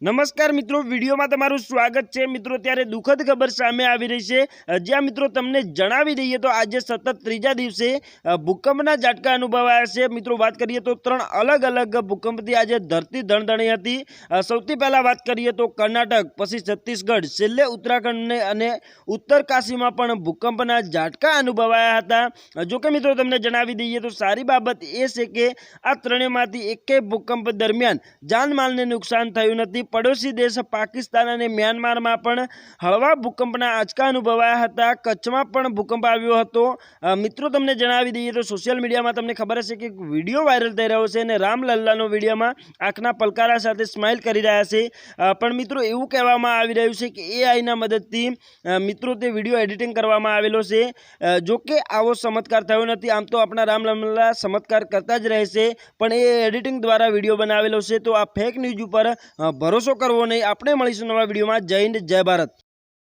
નમસ્કાર મિત્રો, વિડીયોમાં તમારું સ્વાગત છે. મિત્રો ત્યારે દુઃખદ ખબર સામે આવી રહી છે. જ્યાં મિત્રો તમને જણાવી દઈએ તો આજે સતત ત્રીજા દિવસે ભૂકંપના ઝાટકા અનુભવાયા છે. મિત્રો, વાત કરીએ તો ત્રણ અલગ અલગ ભૂકંપથી આજે ધરતી ધણધણી હતી. સૌથી પહેલાં વાત કરીએ તો કર્ણાટક, પછી છત્તીસગઢ, છેલ્લે ઉત્તરાખંડને અને ઉત્તર કાશીમાં પણ ભૂકંપના ઝાટકા અનુભવાયા હતા. જોકે મિત્રો, તમને જણાવી દઈએ તો સારી બાબત એ છે કે આ ત્રણેયમાંથી એકે ભૂકંપ દરમિયાન જાનમાલને નુકસાન થયું નથી. પડોશી દેશ પાકિસ્તાન અને મ્યાનમારમાં પણ હળવા ભૂકંપના આંચકા અનુભવાયા હતા. કચ્છમાં પણ ભૂકંપ આવ્યો હતો. મિત્રો તમને જણાવી દઈએ તો સોશિયલ મીડિયામાં તમને ખબર હશે કે વીડિયો વાયરલ થઈ રહ્યો છે અને રામલલ્લાનો વિડીયોમાં આંખના પલકારા સાથે સ્માઇલ કરી રહ્યા છે. પણ મિત્રો એવું કહેવામાં આવી રહ્યું છે કે એઆઈના મદદથી મિત્રો તે વીડિયો એડિટિંગ કરવામાં આવેલો છે. જો કે આવો ચમત્કાર થયો નથી. આમ તો આપણા રામલલ્લા ચમત્કાર કરતા જ રહેશે પણ એ એડિટિંગ દ્વારા વીડિયો બનાવેલો છે. તો આ ફેક ન્યૂઝ ઉપર અ, ભરોસો કરવો નહીં. આપણે મળીશું નવા વિડીયોમાં. જય હિન્દ જય ભારત.